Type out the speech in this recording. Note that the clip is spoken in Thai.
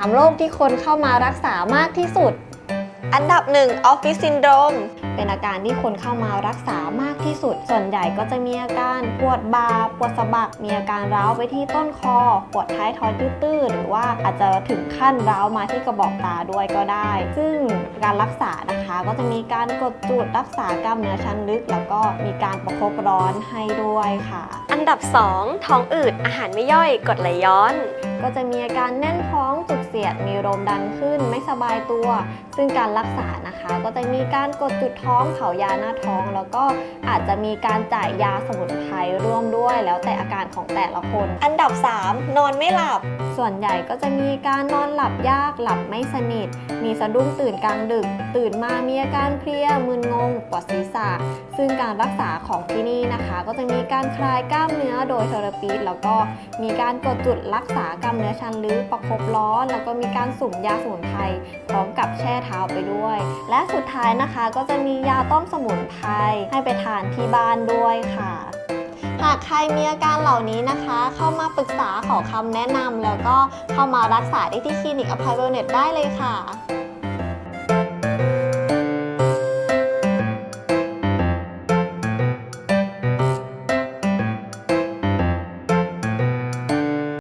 3 โรคที่คนเข้ามารักษามากที่สุด อันดับหนึ่งออฟฟิศซินโดรมเป็นอาการที่คนเข้ามารักษามากที่สุด ส่วนใหญ่ก็จะมีอาการปวดบ่าปวดสะบัก มีอาการร้าวไปที่ต้นคอ ปวดท้ายทอยตื้อๆหรือว่าอาจจะถึงขั้นร้าวมาที่กระบอกตาด้วยก็ได้ ซึ่งการรักษานะคะก็จะมีการกดจุดรักษากล้ามเนื้อชั้นลึก แล้วก็มีการประคบร้อนให้ด้วยค่ะ อันดับ 2 ท้องอืดอาหารไม่ย่อยกรดไหลย้อน ก็จะมีอาการแน่นท้องจุกเสียดมีลมดันขึ้น ไม่สบายตัว ซึ่งการรักษานะคะ ก็จะมีการกดจุดท้องเผายาหน้าท้อง แล้วก็อาจจะมีการจ่ายยาสมุนไพรร่วมด้วย แล้วแต่อาการของแต่ละคน อันดับ 3 นอนไม่หลับ ส่วนใหญ่ก็จะมีการนอนหลับยากหลับไม่สนิท มีสะดุ้งตื่นกลางดึก ตื่นมามีอาการเพลียมึนงงปวดศีรษะ ซึ่งการรักษาของที่นี่นะคะ ก็จะมีการคลายกล้ามเนื้อโดยเทอราปีแล้วก็มีการกดจุดรักษากล้ามเนื้อชันลึกประคบร้อน แล้วก็มีการสุ่มยาสมุนไพรพร้อมกับแช่เท้าไปด้วย และสุดท้ายนะคะก็จะมียาต้มสมุนไพรให้ไปทานที่บ้านด้วยค่ะหากใครมีอาการเหล่านี้นะคะ เข้ามาปรึกษาขอคำแนะนำแล้วก็เข้ามารักษาได้ที่คลินิกอภัยเวลเน็ตได้เลยค่ะ